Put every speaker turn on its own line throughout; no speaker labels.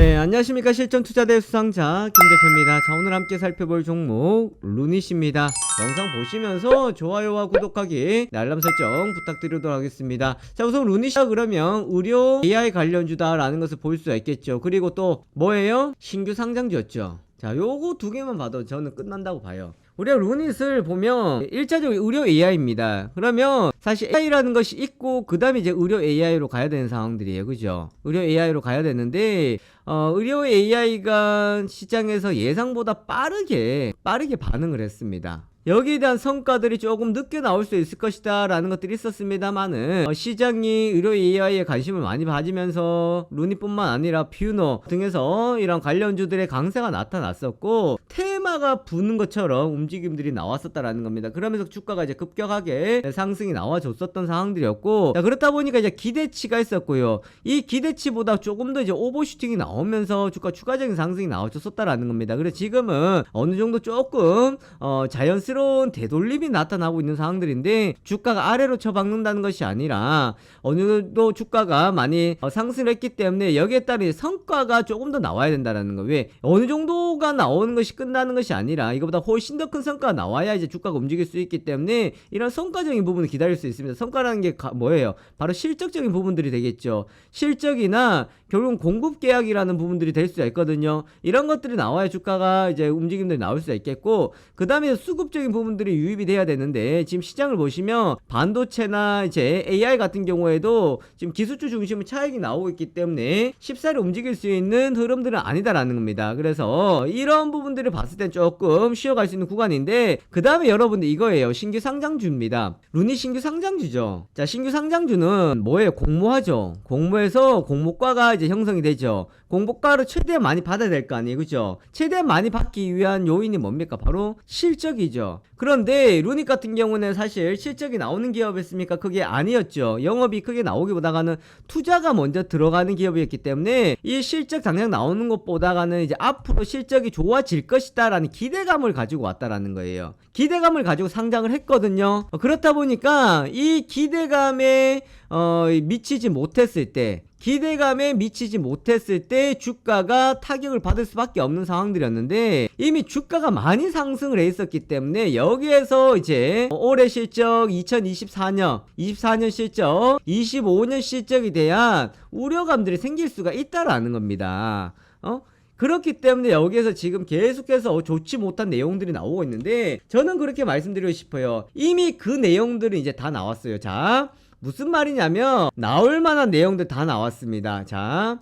네, 안녕하십니까. 실전 투자대 수상자 김대표입니다. 자, 오늘 함께 살펴볼 종목 루닛입니다. 영상 보시면서 좋아요와 구독하기, 네, 알람 설정 부탁드리도록 하겠습니다. 자, 우선 루닛이라 그러면 의료 AI 관련주다라는 것을 볼 수가 있겠죠. 그리고 또 뭐예요? 신규 상장주였죠. 자, 요거 두 개만 봐도 저는 끝난다고 봐요. 우리가 루닛을 보면 1차적으로 의료 AI입니다. 그러면 사실 AI라는 것이 있고 그 다음에 이제 의료 AI로 가야 되는 상황들이에요. 그죠? 의료 AI로 가야 되는데 어, 의료 AI가 시장에서 예상보다 빠르게 빠르게 반응을 했습니다. 여기에 대한 성과들이 조금 늦게 나올 수 있을 것이다 라는 것들이 있었습니다만은 어, 시장이 의료 AI에 관심을 많이 가지면서 루니뿐만 아니라 퓨노 등에서 이런 관련주들의 강세가 나타났었고 테마가 부는 것처럼 움직임들이 나왔었다라는 겁니다. 그러면서 주가가 이제 급격하게 상승이 나와줬었던 상황들이었고 자, 그렇다 보니까 이제 기대치가 있었고요. 이 기대치보다 조금 더 이제 오버슈팅이 나오면서 주가 추가적인 상승이 나와줬었다라는 겁니다. 그래서 지금은 어느 정도 조금 어, 자연스 러운 되돌림이 나타나고 있는 상황들인데 주가가 아래로 쳐박는다는 것이 아니라 어느 정도 주가가 많이 어, 상승을 했기 때문에 여기에 따른 성과가 조금 더 나와야 된다라는 거. 왜 어느 정도가 나오는 것이 끝나는 것이 아니라 이거보다 훨씬 더 큰 성과가 나와야 이제 주가가 움직일 수 있기 때문에 이런 성과적인 부분을 기다릴 수 있습니다. 성과라는 게 가- 뭐예요? 바로 실적적인 부분들이 되겠죠. 실적이나 결국은 공급 계약이라는 부분들이 될 수가 있거든요. 이런 것들이 나와야 주가가 이제 움직임들이 나올 수가 있겠고 그 다음에 수급적 인 부분들이 유입이 돼야 되는데 지금 시장을 보시면 반도체나 이제 AI 같은 경우에도 지금 기술주 중심의 차익이 나오고 있기 때문에 쉽사리 움직일 수 있는 흐름들은 아니다라는 겁니다. 그래서 이런 부분들을 봤을 땐 조금 쉬어갈 수 있는 구간인데 그 다음에 여러분들 이거예요. 신규 상장주입니다. 루니 신규 상장주죠. 자 신규 상장주는 뭐예요? 공모하죠. 공모해서 공모가가 이제 형성이 되죠. 공모가를 최대한 많이 받아야 될 거 아니에요. 그죠? 최대한 많이 받기 위한 요인이 뭡니까? 바로 실적이죠. 그런데 루닉 같은 경우는 사실 실적이 나오는 기업이었습니까? 그게 아니었죠. 영업이 크게 나오기보다가는 투자가 먼저 들어가는 기업이었기 때문에 이 실적 당장 나오는 것보다가는 이제 앞으로 실적이 좋아질 것이다라는 기대감을 가지고 왔다라는 거예요. 기대감을 가지고 상장을 했거든요. 어, 그렇다 보니까 이 기대감에 어, 미치지 못했을 때 기대감에 미치지 못했을 때 주가가 타격을 받을 수밖에 없는 상황들이었는데 이미 주가가 많이 상승을 해 있었기 때문에 여기에서 이제 올해 실적 2024년 24년 실적 25년 실적에 대한 우려감들이 생길 수가 있다라는 겁니다. 어? 그렇기 때문에 여기에서 지금 계속해서 좋지 못한 내용들이 나오고 있는데 저는 그렇게 말씀드리고 싶어요. 이미 그 내용들은 이제 다 나왔어요. 자, 무슨 말이냐면 나올 만한 내용들 다 나왔습니다. 자,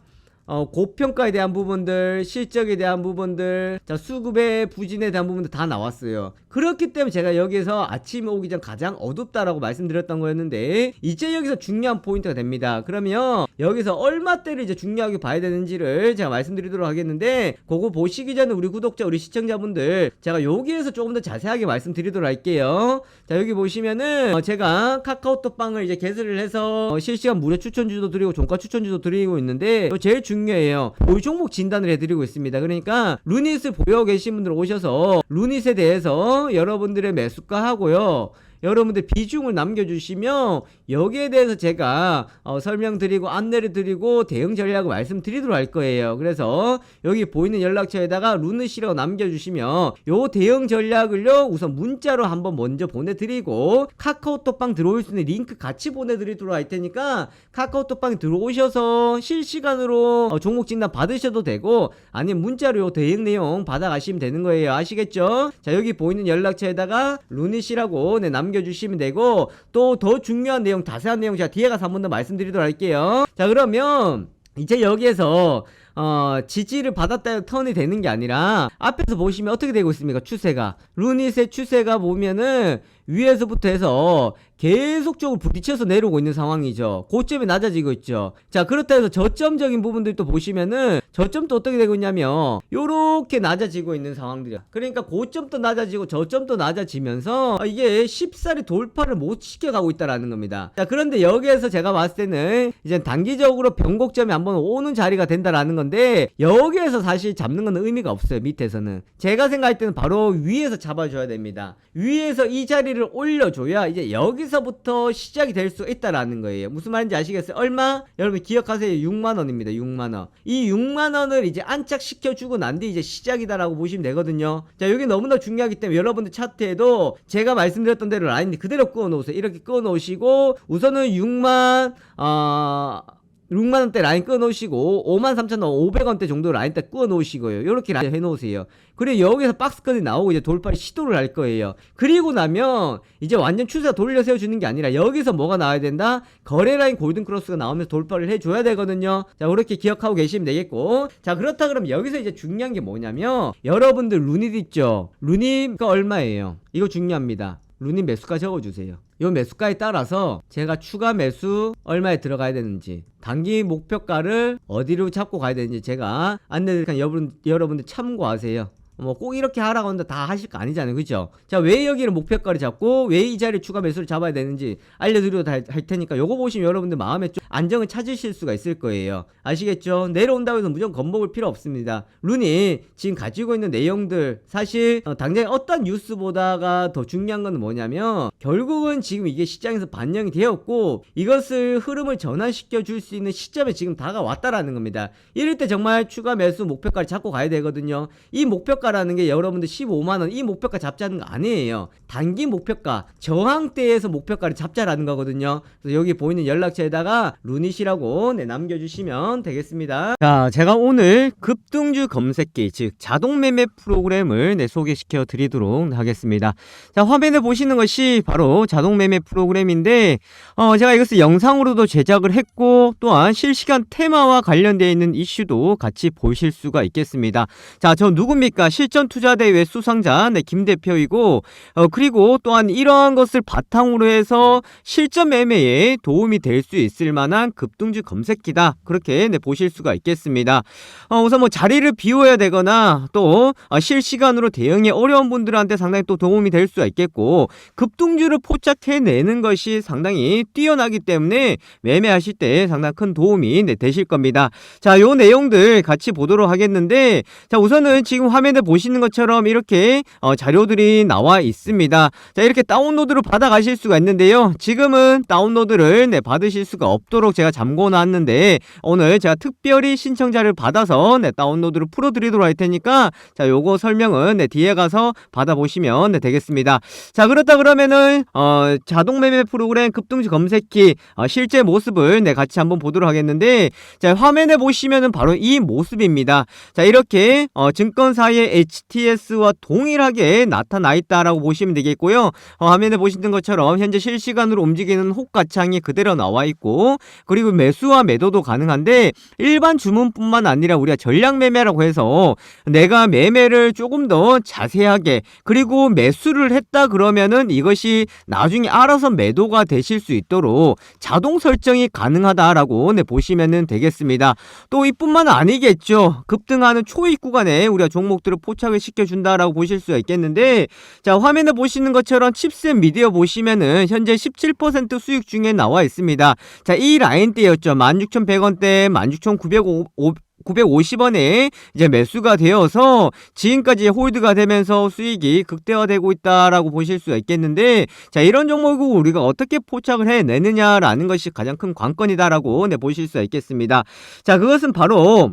어, 고평가에 대한 부분들, 실적에 대한 부분들, 자, 수급의 부진에 대한 부분들 다 나왔어요. 그렇기 때문에 제가 여기서 아침에 오기 전 가장 어둡다라고 말씀드렸던 거였는데, 이제 여기서 중요한 포인트가 됩니다. 그러면 여기서 얼마대를 이제 중요하게 봐야 되는지를 제가 말씀드리도록 하겠는데, 그거 보시기 전에 우리 구독자, 우리 시청자분들, 제가 여기에서 조금 더 자세하게 말씀드리도록 할게요. 자, 여기 보시면은, 어, 제가 카카오톡 방을 이제 개설을 해서 어, 실시간 무료 추천주도 드리고, 종가 추천주도 드리고 있는데, 또 제일 중요 해요. 올 종목 진단을 해드리고 있습니다. 그러니까, 루닛을 보유하고 계신 분들 오셔서, 루닛에 대해서 여러분들의 매수가 하고요. 여러분들 비중을 남겨주시면 여기에 대해서 제가 어, 설명드리고 안내를 드리고 대응 전략을 말씀드리도록 할 거예요. 그래서 여기 보이는 연락처에다가 루느시라고 남겨주시면 요 대응 전략을요 우선 문자로 한번 먼저 보내드리고 카카오톡방 들어올 수 있는 링크 같이 보내드리도록 할 테니까 카카오톡방 들어오셔서 실시간으로 어, 종목 진단 받으셔도 되고 아니면 문자로 요 대응 내용 받아가시면 되는 거예요. 아시겠죠? 자 여기 보이는 연락처에다가 루닛이라고 네, 남 겨주시면 되고 또 더 중요한 내용 자세한 내용 제가 뒤에 가서 한 번 더 말씀드리도록 할게요. 자 그러면 이제 여기에서 어, 지지를 받았다 턴이 되는 게 아니라 앞에서 보시면 어떻게 되고 있습니까? 추세가 루닛의 추세가 보면은 위에서부터 해서 계속적으로 부딪혀서 내려오고 있는 상황이죠. 고점이 낮아지고 있죠. 자, 그렇다 해서 저점적인 부분들도 보시면은 저점도 어떻게 되고 있냐면 요렇게 낮아지고 있는 상황들이야. 그러니까 고점도 낮아지고 저점도 낮아지면서 이게 쉽사리 돌파를 못 시켜가고 있다라는 겁니다. 자, 그런데 여기에서 제가 봤을 때는 이제 단기적으로 변곡점이 한번 오는 자리가 된다라는 건데 여기에서 사실 잡는 건 의미가 없어요. 밑에서는. 제가 생각할 때는 바로 위에서 잡아줘야 됩니다. 위에서 이 자리를 올려줘야 이제 여기 서부터 시작이 될 수 있다라는 거예요. 무슨 말인지 아시겠어요? 얼마? 여러분 기억하세요. 6만 원입니다. 6만 원. 이 6만 원을 이제 안착시켜 주고 난 뒤 이제 시작이다라고 보시면 되거든요. 자, 여기 너무나 중요하기 때문에 여러분들 차트에도 제가 말씀드렸던 대로 라인 그대로 끊어 놓으세요. 이렇게 끊어 놓으시고 우선은 6만 어 6만원대 라인 끊어놓으시고 5만 3천 원 500원대 정도 라인 딱 끊어놓으시고요. 이렇게 라인 해놓으세요. 그리고 여기서 박스권이 나오고 이제 돌파를 시도를 할 거예요. 그리고 나면 이제 완전 추세가 돌려 세워주는 게 아니라 여기서 뭐가 나와야 된다? 거래 라인 골든 크로스가 나오면서 돌파를 해줘야 되거든요. 자 그렇게 기억하고 계시면 되겠고. 자 그렇다 그러면 여기서 이제 중요한 게 뭐냐면 여러분들 루닛 있죠? 루닛가 얼마예요? 이거 중요합니다 루닛 매수가 적어주세요. 요 매수가에 따라서 제가 추가 매수 얼마에 들어가야 되는지 단기 목표가를 어디로 잡고 가야 되는지 제가 안내드리니까 여러분, 여러분들 참고하세요. 뭐 꼭 이렇게 하라고 하는데 다 하실 거 아니잖아요. 그죠? 자, 왜 여기를 목표가를 잡고 왜 이 자리에 추가 매수를 잡아야 되는지 알려드려도 할, 할 테니까 요거 보시면 여러분들 마음에 좀 안정을 찾으실 수가 있을 거예요. 아시겠죠? 내려온다고 해서 무조건 겁먹을 필요 없습니다. 룬이 지금 가지고 있는 내용들 사실 어, 당장 어떤 뉴스보다가 더 중요한 건 뭐냐면 결국은 지금 이게 시장에서 반영이 되었고 이것을 흐름을 전환시켜 줄 수 있는 시점에 지금 다가왔다라는 겁니다. 이럴 때 정말 추가 매수 목표가를 잡고 가야 되거든요. 이 목표가 라는 게 여러분들 15만 원 이 목표가 잡자는 거 아니에요. 단기 목표가 저항대에서 목표가를 잡자라는 거거든요. 그래서 여기 보이는 연락처에다가 루닛이라고 네, 남겨주시면 되겠습니다. 자, 제가 오늘 급등주 검색기 즉 자동 매매 프로그램을 네, 소개시켜 드리도록 하겠습니다. 자, 화면에 보시는 것이 바로 자동 매매 프로그램인데 어, 제가 이것을 영상으로도 제작을 했고 또한 실시간 테마와 관련되어 있는 이슈도 같이 보실 수가 있겠습니다. 자, 저 누굽니까? 실전 투자대회 수상자 네, 김 대표이고 어, 그리고 또한 이러한 것을 바탕으로 해서 실전 매매에 도움이 될 수 있을 만한 급등주 검색기다. 그렇게 네, 보실 수가 있겠습니다. 어, 우선 뭐 자리를 비워야 되거나 또 어, 실시간으로 대응이 어려운 분들한테 상당히 또 도움이 될 수가 있겠고 급등주를 포착해내는 것이 상당히 뛰어나기 때문에 매매하실 때 상당히 큰 도움이 네, 되실 겁니다. 자, 요 내용들 같이 보도록 하겠는데 자, 우선은 지금 화면에 보시는 것처럼 이렇게 어, 자료들이 나와 있습니다. 자, 이렇게 다운로드를 받아 가실 수가 있는데요. 지금은 다운로드를 네, 받으실 수가 없도록 제가 잠궈 놨는데 오늘 제가 특별히 신청자를 받아서 네, 다운로드를 풀어 드리도록 할 테니까 자, 요거 설명은 네, 뒤에 가서 받아 보시면 네, 되겠습니다. 자, 그렇다 그러면은 어, 자동 매매 프로그램 급등주 검색기 어, 실제 모습을 네, 같이 한번 보도록 하겠는데 자, 화면에 보시면은 바로 이 모습입니다. 자, 이렇게 어, 증권사의 HTS와 동일하게 나타나 있다라고 보시면 되겠고요. 어, 화면에 보시는 것처럼 현재 실시간으로 움직이는 호가창이 그대로 나와 있고 그리고 매수와 매도도 가능한데 일반 주문뿐만 아니라 우리가 전량 매매라고 해서 내가 매매를 조금 더 자세하게 그리고 매수를 했다 그러면은 이것이 나중에 알아서 매도가 되실 수 있도록 자동 설정이 가능하다라고 네, 보시면 되겠습니다. 또 이뿐만 아니겠죠. 급등하는 초입 구간에 우리가 종목들을 포착을 시켜준다라고 보실 수가 있겠는데 자 화면에 보시는 것처럼 칩셋 미디어 보시면은 현재 17% 수익 중에 나와 있습니다. 자 이 라인대였죠. 16,100원대, 16,905 950원에 이제 매수가 되어서 지금까지 홀드가 되면서 수익이 극대화되고 있다라고 보실 수가 있겠는데 자 이런 종목을 우리가 어떻게 포착을 해내느냐라는 것이 가장 큰 관건이다라고 네, 보실 수가 있겠습니다. 자 그것은 바로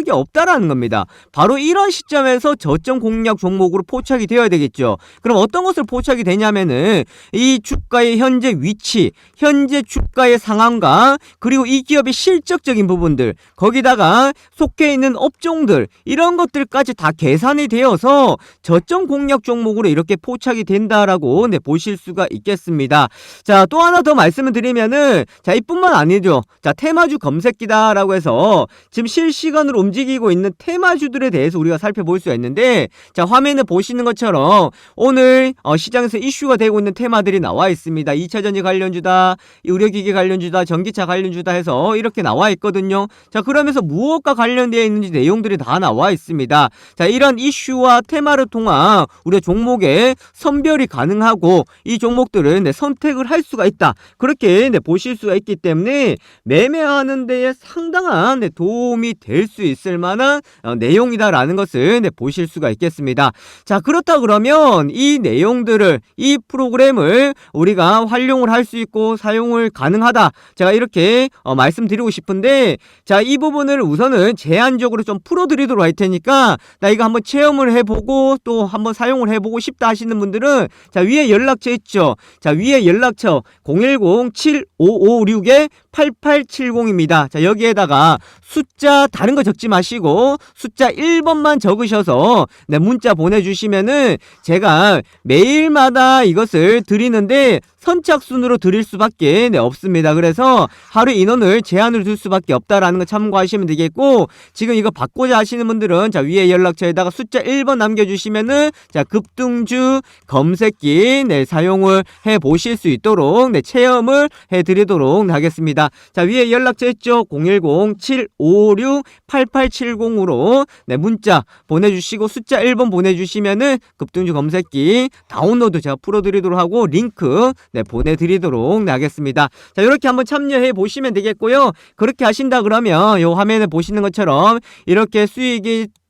게 없다라는 겁니다. 바로 이런 시점에서 저점 공략 종목으로 포착이 되어야 되겠죠. 그럼 어떤 것을 포착이 되냐면은 이 주가의 현재 위치, 현재 주가의 상황과 그리고 이 기업의 실적적인 부분들, 거기다가 속해 있는 업종들 이런 것들까지 다 계산이 되어서 저점 공략 종목으로 이렇게 포착이 된다라고 네, 보실 수가 있겠습니다. 자, 또 하나 더 말씀을 드리면은 자, 이뿐만 아니죠. 자, 테마주 검색기다라고 해서 지금 실시간으로 움직이고 있는 테마주들에 대해서 우리가 살펴볼 수가 있는데 자, 화면에 보시는 것처럼 오늘 어, 시장에서 이슈가 되고 있는 테마들이 나와 있습니다. 2차 전지 관련주다, 의료기기 관련주다, 전기차 관련주다 해서 이렇게 나와 있거든요. 자, 그러면서 무엇과 관련되어 있는지 내용들이 다 나와 있습니다. 자, 이런 이슈와 테마를 통한 우리가 종목의 선별이 가능하고 이 종목들은 네, 선택을 할 수가 있다. 그렇게 네, 보실 수가 있기 때문에 매매하는 데에 상당한 네, 도움이 될 수 있을 만한 어, 내용이다라는 것을 네, 보실 수가 있겠습니다. 자, 그렇다 그러면 이 내용들을 이 프로그램을 우리가 활용을 할 수 있고 사용을 가능하다. 제가 이렇게 어, 말씀드리고 싶은데 자, 이 부분을 우선은 제한적으로 좀 풀어 드리도록 할 테니까 나 이거 한번 체험을 해 보고 또 한번 사용을 해 보고 싶다 하시는 분들은 자, 위에 연락처 있죠. 자, 위에 연락처 010-7556-8870입니다. 자, 여기에다가 숫자 다른 거 적지 마시고 숫자 1번만 적으셔서 네, 문자 보내주시면은 제가 매일마다 이것을 드리는데 선착순으로 드릴 수밖에 네, 없습니다. 그래서 하루 인원을 제한을 둘 수밖에 없다라는 거 참고하시면 되겠고 지금 이거 받고자 하시는 분들은 자 위에 연락처에다가 숫자 1번 남겨주시면은 자 급등주 검색기 네, 사용을 해 보실 수 있도록 네, 체험을 해 드리도록 하겠습니다. 자 위에 연락처 있죠 010-756-8870으로 네, 문자 보내주시고 숫자 1번 보내주시면은 급등주 검색기 다운로드 제가 풀어드리도록 하고 링크 네, 보내드리도록 네, 하겠습니다. 자, 이렇게 한번 참여해 보시면 되겠고요. 그렇게 하신다 그러면 요 화면에 보시는 것처럼 이렇게 수익이